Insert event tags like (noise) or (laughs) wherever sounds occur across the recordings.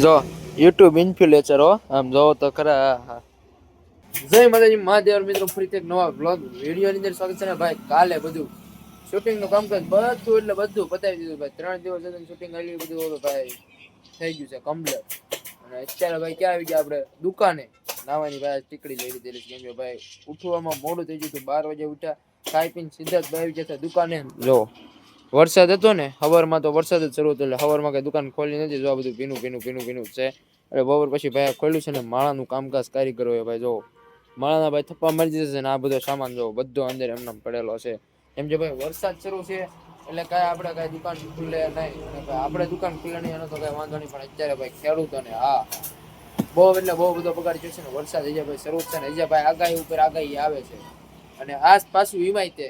જો YouTube influencer હો આમ જોવો તો ખરા. જય માતાજી મહાદેવ મિત્રો ફરીથી એક નવા બ્લોગ વિડીયોની અંદર સ્વાગત છે ને ભાઈ કાલે બધું શૂટિંગનું કામકાજ બધું એટલે બધું પતાવી દીધું ભાઈ. ત્રણ દિવસ સુધી શૂટિંગ આવી બધું ઓલું ભાઈ થઈ ગયું છે કમ્પ્લીટ અને અત્યારે ભાઈ ક્યાં આવી ગયા આપણે? દુકાને. નાવાની ભાઈ ટીકડી લઈ લીધેલી કેમ કે ભાઈ ઉઠવામાં મોડું થઈ ગયું હતું બાર વાગે ઉઠ્યા. ખાઈ પીને સીધા જ ભાઈ આવી ગયા દુકાને. જો વરસાદ હતો ને, હવારમાં તો વરસાદ જ શરૂ હતો એટલે હવારમાં કઈ દુકાન ખોલી નથી, જો આ બધું ભીનું ભીનું ભીનું ભીનું છે. એટલે બપોર પછી ભાઈ ખોલ્યું છે ને, માળાનું કામકાજ કારીગરો એ ભાઈ જો, માળાના ભાઈ થપ્પા મરી જશે ને, આ બધો સામાન જો બધો અંદર એમને પડેલો છે. એમ જે ભાઈ વરસાદ શરૂ છે, એટલે કાંઈ આપણે કાંઈ દુકાન ખુલે નહીં. આપણે દુકાન ખુલે નહીં, એનો તો કાંઈ વાંધો નહીં, પણ અત્યારે ભાઈ ખેડૂતોને, હા. બહુ એટલે બહુ બધો પગાર છે ને, વરસાદ હજી ભાઈ શરૂ છે ને, હજી ભાઈ આગાહી ઉપર આગાહી આવે છે. અને આસ પાછું હિમાયતે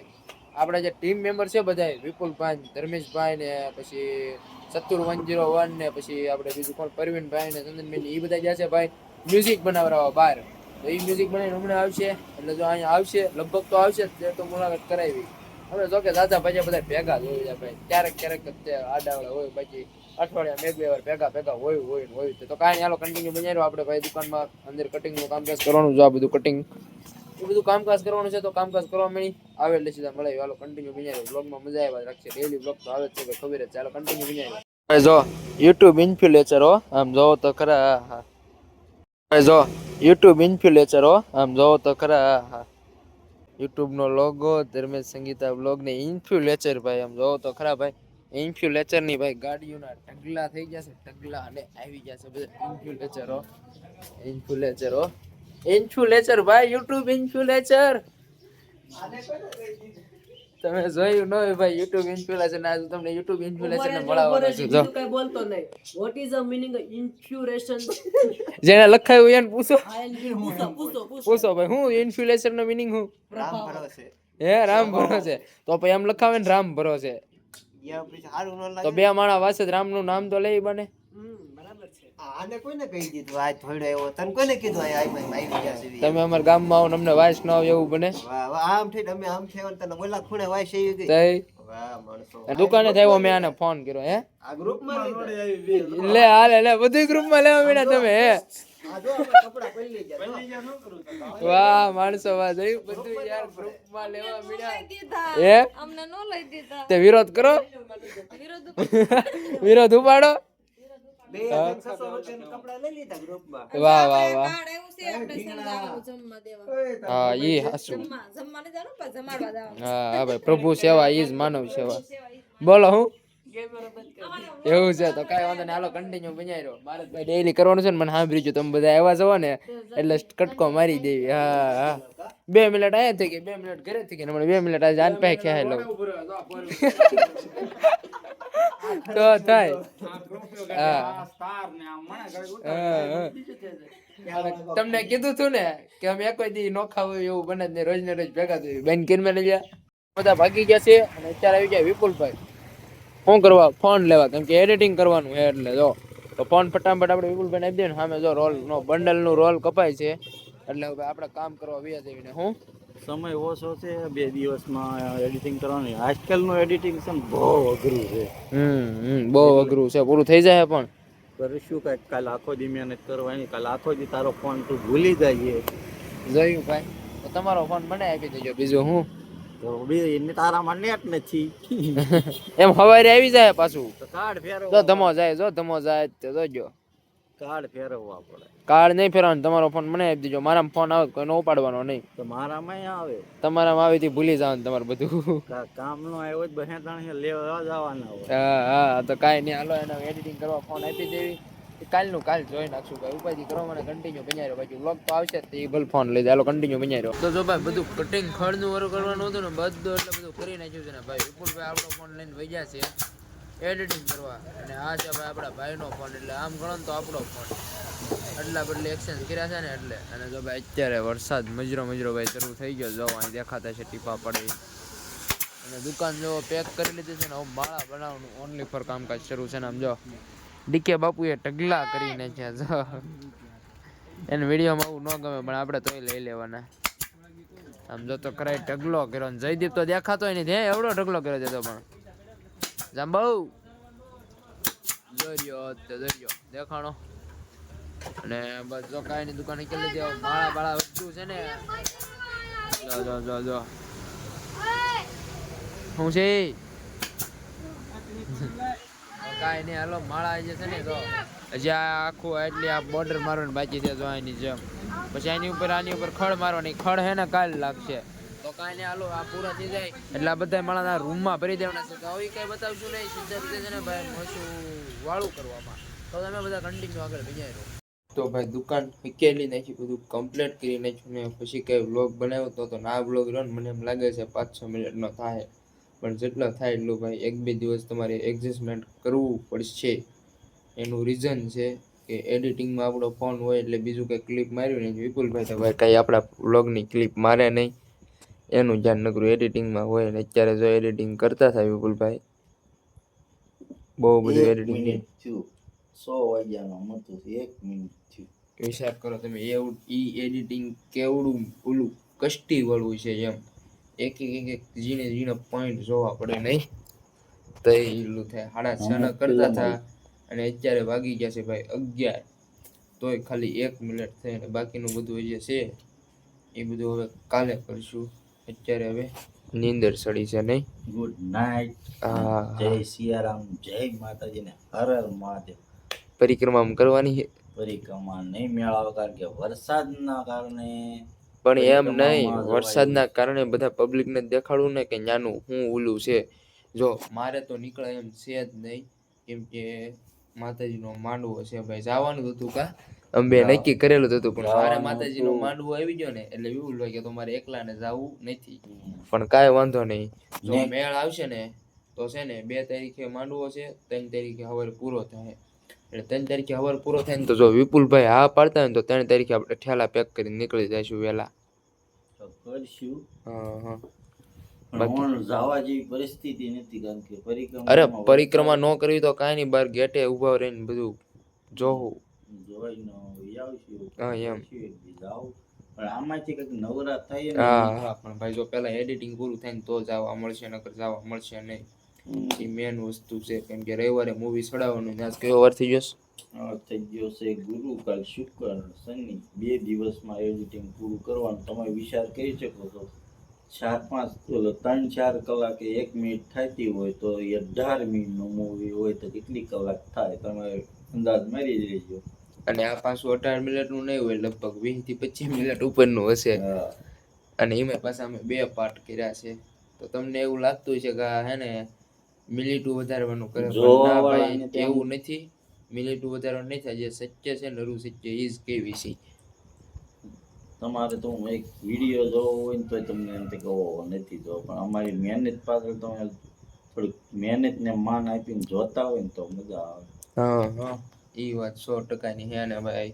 આપણા જે ટીમ મેમ્બર છે બધા વિપુલભાઈ ધર્મેશભાઈ ને, પછી સત્તુર વન જીરો વન ને, પછી આપણે બીજું કોણ? પરવીનભાઈ ને ચંદનભાઈ એ બધા જ્યાં છે ભાઈ મ્યુઝિક બનાવડાવવા બહાર. તો એ મ્યુઝિક બનાવીને હમણાં આવશે, એટલે જો અહીંયા આવશે, લગભગ તો આવશે તે તો મુલાકાત કરાવી. હવે જો કે દાદા ભાઈ બધા ભેગા જ હોય ભાઈ. ક્યારેક ક્યારેક તે આડાવડા હોય, બાકી અઠવાડિયા એક બે વાર ભેગા ભેગા હોય હોય હોય. તો કાંઈ હાલો કન્ટિન્યુ બનાવ્યો આપણે ભાઈ દુકાનમાં, અંદર કટિંગનું કામકાજ કરવાનું, જો આ બધું કટિંગ એ બધું કામકાજ કરવાનું છે તો કામકાજ કરવા મળી આવે એટલે સીધા મળે. હાલો કન્ટિન્યુ બનાવ્યો બ્લોગમાં મજા આવ્યા રાખશે ડેલી બ્લોગ તો આવે છે કે ખબર જ છે. કન્ટિન્યુ બનાવ્યો જો યુટ્યુબ ઇન્ફ્લુએન્સર આમ જોવો તો ખરા જો યુટ્યુબ ઇન્ફ્લુએન્સર આમ જોવો તો ખરા હા, હા. યુટ્યુબ નો લોગો ધર્મેશ સંગીતા બ્લોગ ને ઇન્ફ્લુએન્સર ભાઈ આમ જોવો તો ખરા ભાઈ. ઇન્ફ્લુએન્સરની ભાઈ ગાડીઓના ઢગલા થઈ ગયા છે ઢગલા અને આવી ગયા છે બધા ઇન્ફ્લુએન્સર હો. ઇન્ફ્લુએન્સર ભાઈ યુટ્યુબ ઇન્ફ્લુએન્સર તમે જોયું ન હોય ભાઈ યુટ્યુબ ઇન્ફ્લુએન્સર ના આજે તમને યુટ્યુબ ઇન્ફ્લુએન્સર ને મળવાનો છું. જો. કઈ બોલતો નહીં. What is a meaning infuriation જેને લખાયું એને પૂછો. પૂછો પૂછો પૂછો. પૂછો ભાઈ હું ઇન્ફ્લુએન્સર નો મિનિંગ હું? હે રામ ભરોસે. તો પછી એમ લખાવે ને રામ ભરોસે. તો બે માણા વાસે રામનું નામ તો લઈ બને. હમ બરાબર છે. આને કોઈને કહી દીધું આજ થોડો એવો તને કોને કીધું આ આઈ આવી ગયા છે. તમે અમારા ગામમાં આવો અમને વાસ ન આવે એવું બને. આમ થઈ અમે આમ થઈ તને બોલા ખૂણે વાય છે ગઈ. તઈ? વાહ માણસો. દુકાને થયો મેં આને ફોન કર્યો હે? ગ્રુપમાં લે હાલે લે બધી ગ્રુપમાં લેવા મીડા તમે હે? વાહ માણસો વાહ જોયું બધું યાર ગ્રુપમાં લેવા મીડા હે? અમને નો લઈ દીધા. તે વિરોધ કરો. વિરોધ (laughs) ઉપાડો. બે હજાર છસો રૂપિયાના કપડા લઈ લીધા ગ્રુપમાં. વાહ વાહ વાહ. હા એ હાસુ હા હા ભાઈ પ્રભુ સેવા એ જ માનવ સેવા. બોલો હું? એવું છે તો કાંઈ વાંધો નહીં. હાલો કન્ટિન્યુ બનાવી રહ્યો. ભારતભાઈ ભાઈ ડેઈલી કરવાનું છે ને મને સાંભળી જો તમે બધા આવ્યા છો ને એટલે કટકો મારી દેવી. હા હા. બે મિનિટ આયા થઈ ગઈ બે મિનિટ ઘરે થઈ ગઈ હમણાં બે મિનિટ આજે આન પાસે ખ્યાલ લઉં તો થાય. તમને કીધું તું ને કે અમે એક દી નોખા હોય એવું બને જ રોજ ને રોજ ભેગા થયું બેન કિન મેં બધા ભાગી ગયા છે અને અત્યારે આવી ગયા વિપુલભાઈ. શું કરવા? ફોન લેવા. કેમ કે એડિટિંગ કરવાનું છે એટલે જો. તો ફોન ફટાફટ આપણે વિપુલભાઈ આપી દઈએ ને સામે જો રોલ નો બંડલનું રોલ કપાય છે. એટલે હવે આપણે કામ કરવા વ્યા ને હું? સમય ઓછો છે બે દિવસમાં એડિટિંગ કરવાની. આજકાલનું એડિટિંગ છે બહુ અઘરું છે. હમ બહુ અઘરું છે. પૂરું થઈ જાય પણ? કરીશું કાંઈક કાલ આખો દી મહેનત કરવાની કાલ આખો દી તારો ફોન તું ભૂલી જાય જોયું ભાઈ. તો તમારો ફોન મને આપી દેજો. બીજું હું? તો બી એને તારામાં નેટ નથી. (laughs) એમ હવારે આવી જાય પાછું. તો કાર્ડ જો ફેરવવા ધમો જાય જો ધમો જાય તો જોજો. કાર્ડ ફેરવવા પડે. કાર્ડ નહીં ફેરવાનું તમારો ફોન મને આપી દેજો. મારામાં ફોન આવે કોઈ કોઈનો ઉપાડવાનો નહીં. તો મારામાં આવે. તમારામાં આવી થી ભૂલી જવાનું તમારું બધું. કામ કામનો આવ્યો જ બહે તાણે લેવા જવાના હોય. હા હા તો કાંઈ નહીં. હાલો એને એડિટિંગ કરવા ફોન આપી દેવી. કાલનું કાલ જોઈ નાખશું ભાઈ. ઉપાધિ કરો મને કન્ટિન્યુ બન્યા બાકી વ્લોગ તો આવશે તે ભલે ફોન લઈ જાય. કન્ટિન્યુ બન્યા રહ્યો તો જો ભાઈ બધું કટિંગ ખડનું વરું કરવાનું હતું ને બધું એટલે બધું કરી નાખ્યું છે ને ભાઈ. વિપુલભાઈ આપણો ફોન લઈને વૈયા છે. એડિટિંગ કરવા. અને આ છે ભાઈ આપણા ભાઈનો ફોન એટલે આમ ગણો તો આપણો ફોન એટલા બદલે એક્સચેન્જ કર્યા છે ને એટલે. અને જો ભાઈ અત્યારે વરસાદ મજરો મજરો ભાઈ શરૂ થઈ ગયો. જો અહીં દેખાતા છે ટીપા પડે. અને દુકાન જો પેક કરી લીધી છે ને હવે માળા બનાવવાનું ઓનલી ફોર કામકાજ શરૂ છે ને આમ જો. ડીકે બાપુએ ટગલા કરીને છે. જો એને વિડીયોમાં આવું ન ગમે, પણ આપણે તોય લઈ લેવાના. આમ જો તો કરાય ઢગલો કર્યો જયદીપ તો દેખાતો નથી હે એવડો ઢગલો કર્યો છે તો પણ. જાંબુ. દરિયો, તે દેખાણો. અને બસ જો કાંઈની દુકાને કે લીધી માળા બાળા વસ્તુ છે ને. જો છે? કાંઈ નહીં હાલો, માળા જે છે ને તો હજી આ આખું એટલી આ બોર્ડર મારવાની બાકી છે જો આની જેમ. પછી આની ઉપર આની ઉપર ખડ મારવાની. ખડ હે ને કાલ લાગશે. તો કાંઈ નહીં હાલો આ પૂરા થઈ જાય. એટલે આ બધા રૂમમાં ભરી દેવાના છે. તો હવે કઈ બતાવશું નહીં સીધા રીતે છે ને ભાઈ મસું વાળું કરવામાં. તો તમે બધા કન્ટિન્યુ આગળ રહો. તો ભાઈ દુકાન વિકેલી નાખી બધું કમ્પ્લીટ કરી નાખ્યું ને પછી કઈ વ્લોગ બનાવ્યો તો તો ના વ્લોગ રહ્યો ને મને એમ લાગે છે પાંચ છ મિનિટનો થાય. પણ જેટલો થાય એટલું ભાઈ એક બે દિવસ તમારે એડજસ્ટમેન્ટ કરવું પડશે. એનું રીઝન છે કે એડિટિંગમાં આપણો ફોન હોય એટલે બીજું કંઈ ક્લિપ માર્યું નહીં. વિપુલભાઈ તો ભાઈ કાંઈ આપણા વ્લોગની ક્લિપ મારે નહીં? એનું ધ્યાન નકરું એડિટિંગમાં હોય ને અત્યારે જો એડિટિંગ કરતા થાય વિપુલભાઈ બહુ બધું એડિટિંગ સો વાગ્યાનો મતું એક મિનિટ થયું. વિચાર કરો તમે એવું ઈ એડિટિંગ કેવડું ઓલું કષ્ટી વાળું છે એમ એક એક એક એક ઝીણે ઝીણે પોઈન્ટ જોવા પડે નહીં. તો એ એટલું થાય. સાડા છ કરતા હતા અને અત્યારે વાગી ગયા છે ભાઈ અગિયાર. તોય ખાલી એક મિનિટ થાય અને બાકીનું બધું જે છે એ બધું હવે કાલે કરશું. અત્યારે હવે નીંદર સડી છે નહીં? ગુડ નાઇટ જય સિયારામ જય માતાજી ને હર હર મહાદેવ. પરિક્રમા કરવાની છે? પરિક્રમા નહીં મેળાવે કારણ કે વરસાદના કારણે. પણ એમ નહીં વરસાદના કારણે બધા પબ્લિકને દેખાડવું ને કે ન્યાનું હું ઓલું છે. જો મારે તો નીકળે એમ છે જ નહીં. કેમ કે માતાજીનો માંડવો છે ભાઈ જવાનું હતું કા? અંબે નક્કી કરેલું હતું પણ મારે માતાજીનો માંડવો આવી ગયો ને એટલે એવું લાગે કે તો મારે એકલાને જવું નથી. પણ કાંઈ વાંધો નહીં. જો મેળ આવશે ને તો છે ને બે તારીખે માંડવો છે ત્રણ તારીખે સવારે પૂરો થાય. એટલે ત્રણ તારીખે હવાર પૂરો થાય ને તો જો વિપુલભાઈ હા પાડતા હોય ને તો ત્રણ તારીખે આપણે ઠેલા પેક કરીને નીકળી જઈશું વહેલા કરશું. હા હા. પરિસ્થિતિ નથી કારણ કે પરિક્રમા અરે પરિક્રમા ન કરવી તો કાંઈ નહીં બાર ગેટે ઊભા રહીને બધું જોવું. હા, એમ. પણ આમાંથી કંઈક નવરા થઈએ ને હા. હા પણ ભાઈ જો પહેલા એડિટિંગ પૂરું થાય ને તો જવા મળશે નકર જવા મળશે નહીં. એ મેન વસ્તુ છે કેમ કે રવિવારે મૂવી ચડાવવાનું આજ કયો વાર થઈ જશે થઈ ગયો છે ગુરુ કાલ શુક્ર શનિ. બે દિવસમાં એડિટિંગ પૂરું કરવાનું. તમે વિચાર કરી શકો છો? ચાર પાંચ ત્રણ ચાર કલાકે એક મિનિટ થતી હોય તો એ અઢાર મિનિટનું મૂવી હોય તો કેટલી કલાક થાય? તમે અંદાજ મારી લેજો. અને આ પાછું અઢાર મિનિટનું નહીં હોય લગભગ વીસથી પચીસ મિનિટ ઉપરનું હશે. અને એમાં પાછા અમે બે પાર્ટ કર્યા છે. તો તમને એવું લાગતું છે કે હે ને મિનિટું વધારવાનું કરે એવું નથી. મિનિટું વધારવાનું નહીં થાય જે સત્ય છે નરું સત્ય ઈજ કેવી છે. તમારે તો હું એક વીડિયો જોવો હોય ને તો તમને એમ કહો નથી જોવો. પણ અમારી મહેનત પાછળ તમે થોડીક મહેનતને માન આપીને જોતા હોય ને તો મજા આવે. હા. હા એ વાત સો ટકાની હે ને ભાઈ.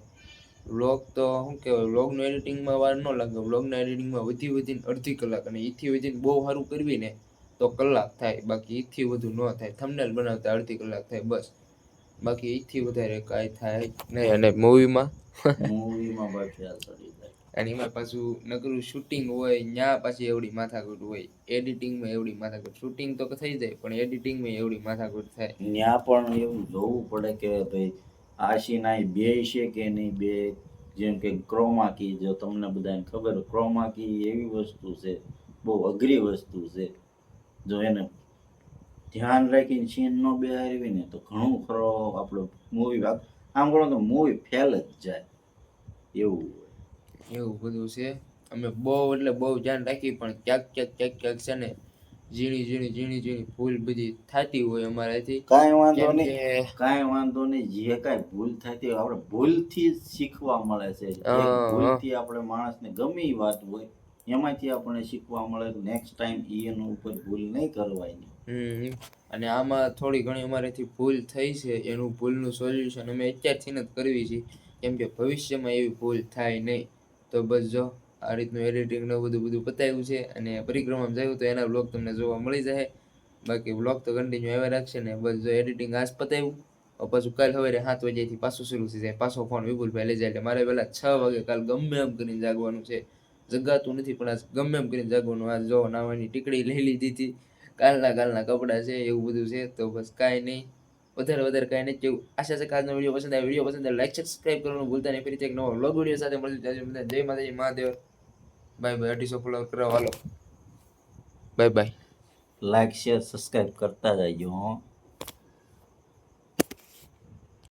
વ્લોગ તો શું કહેવાય વ્લોગનું એડિટિંગમાં વાર ન લાગે. વ્લોગના એડિટિંગમાં વધી વધીને અડધી કલાક અને એથી વધીને બહુ સારું કરવી ને તો કલાક થાય. બાકી એથી વધુ ન થાય. થંબનેલ બનાવતા અડધી કલાક થાય બસ. બાકી એથી વધારે કાંઈ થાય નહીં. અને મૂવીમાં મૂવીમાં બાકી આ અને એમાં પાછું નકરું શૂટિંગ હોય ત્યાં પાછી એવડી માથાકૂટ હોય. એડિટિંગમાં એવડી માથાકૂટ. શૂટિંગ તો થઈ જાય, પણ એડિટિંગમાં એવડી માથાકૂટ થાય. ત્યાં પણ એવું જોવું પડે કે ભાઈ આશી ના બે છે કે નહીં, બે? જેમ કે ક્રોમા કી જો તમને બધાને ખબર ક્રોમા કી એવી વસ્તુ છે, બહુ અઘરી વસ્તુ છે. જો એને ધ્યાન રાખીને સીન ન બેહારવી ને, તો ઘણું ખરો આપણો મૂવી આમ ગણો તો મૂવી ફેલ જ જાય. એવું હોય. એવું બધું છે. અમે બહુ એટલે બહુ ધ્યાન રાખી પણ ક્યાંક ક્યાંક ક્યાંક ક્યાંક છે ને ઝીણી ઝીણી ઝીણી ઝીણી ભૂલ બધી થતી હોય અમારાથી. કાંઈ વાંધો નહીં. કાંઈ વાંધો નહીં. જે કાંઈ ભૂલ થતી હોય આપણે ભૂલથી શીખવા મળે છે. ભૂલથી આપણે માણસને ગમે એ વાત હોય એમાંથી આપણને શીખવા મળે. નેક્સ્ટ ટાઈમ એનું ઉપર ભૂલ નહીં કરવાની અને આમાં થોડી ઘણી અમારેથી ભૂલ થઈ છે. એનું ભૂલનું સોલ્યુશન અમે અત્યારથી જ કરવી છે. કેમ કે ભવિષ્યમાં એવી ભૂલ થાય નહીં. તો બસ જો, આ રીતનું એડિટિંગ ને બધું બધું પતાવ્યું છે અને પરિક્રમામાં જયું તો એના બ્લોગ તમને જોવા મળી જાય. બાકી બ્લોગ તો કન્ટિન્યુ આવ્યા રાખશે ને બસ જો એડિટિંગ આજ પતાવ્યું. પાછું કાલ સવારે સાત વાગ્યાથી પાછું શરૂ થઈ જાય. પાછો ફોન વિપુલભાઈ લઈ જાય એટલે મારે પહેલાં છ વાગે કાલ ગમે એમ કરીને જાગવાનું છે. જગાતું નથી પણ આજ ગમે એમ કરીને જાગવાનું. આજ જો નાવાની ટીકડી લઈ લીધી હતી. કાલના કાલના કપડાં છે, એવું બધું છે. તો બસ કાંઈ નહીં. વધારે વધારે કાંઈ નથી કેવું આશા છે કે આજનો વીડિયો પસંદ આવે વીડિયો પસંદ આવે લાઈક સબસ્ક્રાઈબ કરવાનું ભૂલતા નહીં. ફરીથી એક નવો વ્લોગ વીડિયો સાથે મળશે. જય માતાજી મહાદેવ બાય બાય અઢીસો ફોલો કરવા હાલો. Bye bye like share subscribe કરતા જજો, હો.